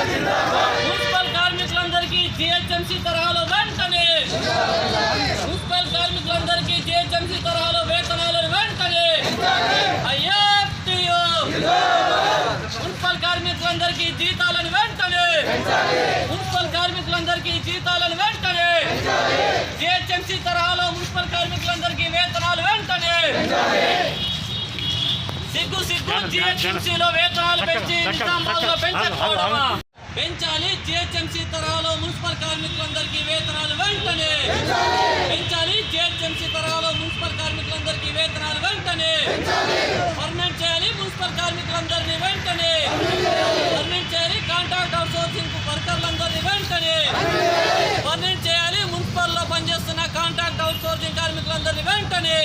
Municipal కార్మికులందరికీ GHMC తరహాలో వెంటనే. మున్సిపల్ కార్మికులందరికీ జిహెచ్ఎంసీ తరహాలో వేతనాలు వెంటనే. అయ్యాటియో మున్సిపల్ కార్మికులందరికీ జీతాలను వెంటనే. మున్సిపల్ కార్మికులందరికీ జీతాలను వెంటనే. జిహెచ్ఎంసీ తరహాలో మున్సిపల్ కార్మికులందరికీ వేతనాలు వెంటనే. సిగ్గు సిగ్గు జిహెచ్ఎంసీలో వేతనాలు పెంచి నిజామాబాద్లో పెంచకపోవడమా? పెంచాలి జిహెచ్ఎంసీ తరహాలో మున్సిపల్ కార్మికులందరికీ వేతనాలు వెంటనే. పెంచాలి జిహెచ్ఎంసీ తరహాలో మున్సిపల్ కార్మికులందరికీ వేతనాలు వెంటనే. పర్మనెంట్ చేయాలి మున్సిపల్ కార్మికులందరినీ వెంటనే. పర్మనెంట్ చేయాలి కాంట్రాక్ట్ అవుట్ సోర్సింగ్ వర్కర్లందరినీ వెంటనే. పర్మనెంట్ చేయాలి మున్సిపల్లో పనిచేస్తున్న కాంట్రాక్ట్ అవుట్ సోర్సింగ్ కార్మికులందరినీ వెంటనే.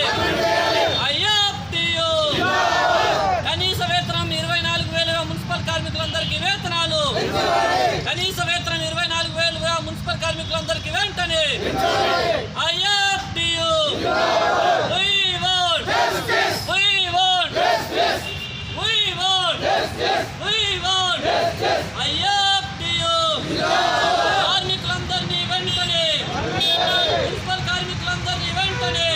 Want అయ్యా టీయూ కార్మికులందరినీ వెంటనే మున్సిపల్ కార్మికులందరినీ వెంటనే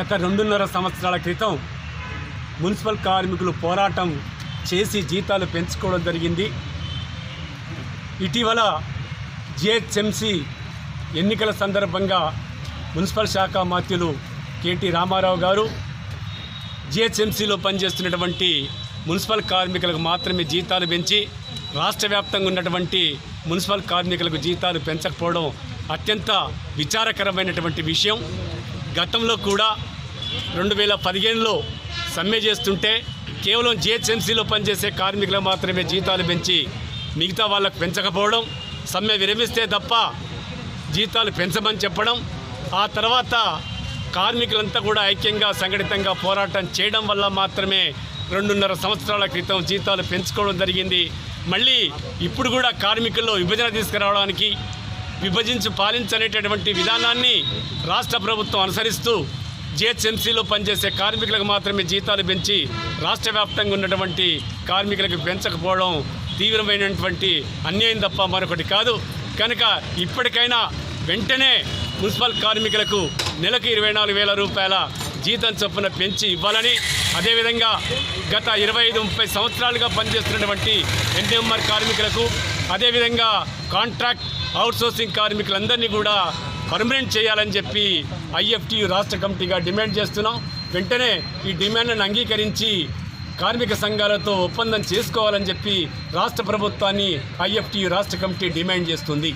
గత రెండున్నర సంవత్సరాల క్రితం మున్సిపల్ కార్మికులు పోరాటం చేసి జీతాలు పెంచుకోవడం జరిగింది. ఇటీవల జిహెచ్ఎంసి ఎన్నికల సందర్భంగా మున్సిపల్ శాఖ మాత్యులు కేటీ రామారావు గారు జిహెచ్ఎంసీలో పనిచేస్తున్నటువంటి మున్సిపల్ కార్మికులకు మాత్రమే జీతాలు పెంచి రాష్ట్ర వ్యాప్తంగా ఉన్నటువంటి మున్సిపల్ కార్మికులకు జీతాలు పెంచకపోవడం అత్యంత విచారకరమైనటువంటి విషయం. గతంలో కూడా రెండు వేల పదిహేనులో సమ్మె చేస్తుంటే కేవలం జిహెచ్ఎంసీలో పనిచేసే కార్మికులకు మాత్రమే జీతాలు పెంచి మిగతా వాళ్ళకు పెంచకపోవడం సమ్మె విరమిస్తే తప్ప జీతాలు పెంచమని చెప్పడం ఆ తర్వాత కార్మికులంతా కూడా ఐక్యంగా సంఘటితంగా పోరాటం చేయడం వల్ల మాత్రమే రెండున్నర సంవత్సరాల క్రితం జీతాలు పెంచుకోవడం జరిగింది. మళ్ళీ ఇప్పుడు కూడా కార్మికుల్లో విభజన తీసుకురావడానికి విభజించి పాలించనేటటువంటి విధానాన్ని రాష్ట్ర ప్రభుత్వం అనుసరిస్తూ జిహెచ్ఎంసీలో పనిచేసే కార్మికులకు మాత్రమే జీతాలు పెంచి రాష్ట్ర వ్యాప్తంగా ఉన్నటువంటి కార్మికులకు పెంచకపోవడం తీవ్రమైనటువంటి అన్యాయం తప్ప మరొకటి కాదు. కనుక ఇప్పటికైనా వెంటనే మున్సిపల్ కార్మికులకు నెలకు ఇరవై నాలుగు వేల రూపాయల జీతం చొప్పున పెంచి ఇవ్వాలని అదేవిధంగా గత ఇరవై ఐదు ముప్పై సంవత్సరాలుగా పనిచేస్తున్నటువంటి ఎన్టీఎంఆర్ కార్మికులకు అదేవిధంగా కాంట్రాక్ట్ అవుట్సోర్సింగ్ కార్మికులందరినీ కూడా పర్మనెంట్ చేయాలని చెప్పి ఐఎఫ్టీ రాష్ట్ర కమిటీగా డిమాండ్ చేస్తున్నాం. వెంటనే ఈ డిమాండ్ను అంగీకరించి కార్మిక సంఘాలతో ఒప్పందం చేసుకోవాలని చెప్పి రాష్ట్ర ప్రభుత్వాన్ని ఐఎఫ్టీ రాష్ట్ర కమిటీ డిమాండ్ చేస్తుంది.